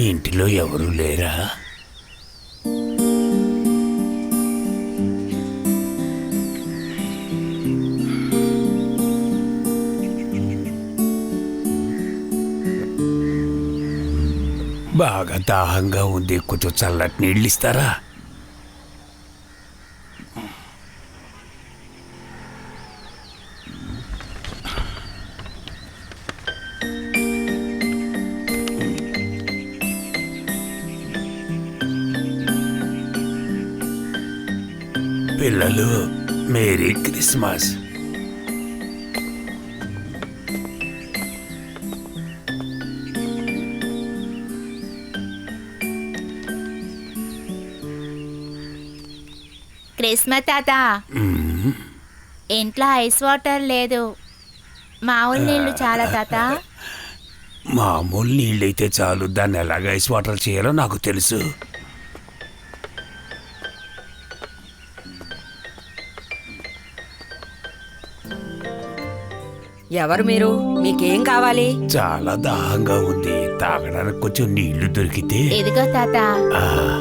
ఇంటిలో ఎవరు లేరా? బాగా దాహంగా ఉంది. కొంచెం చల్లటి నీళ్ళు ఇస్తారా? పిల్లలు. Merry Christmas. క్రిస్మస్ తాత. ఇంట్లో ఐస్ వాటర్ లేదు. మామూలు నీళ్ళు చాలా తాత. మామూలు నీళ్ళైతే చాలు. దాన్ని ఎలాగ ఐస్ వాటర్ చేయాలో నాకు తెలుసు. ఎవరు మీరు? మీకేం కావాలి? చాలా దాహంగా ఉంది. తాగడానికి కొంచెం నీళ్ళు దొరికితే. ఇదిగో తాత. ఆ,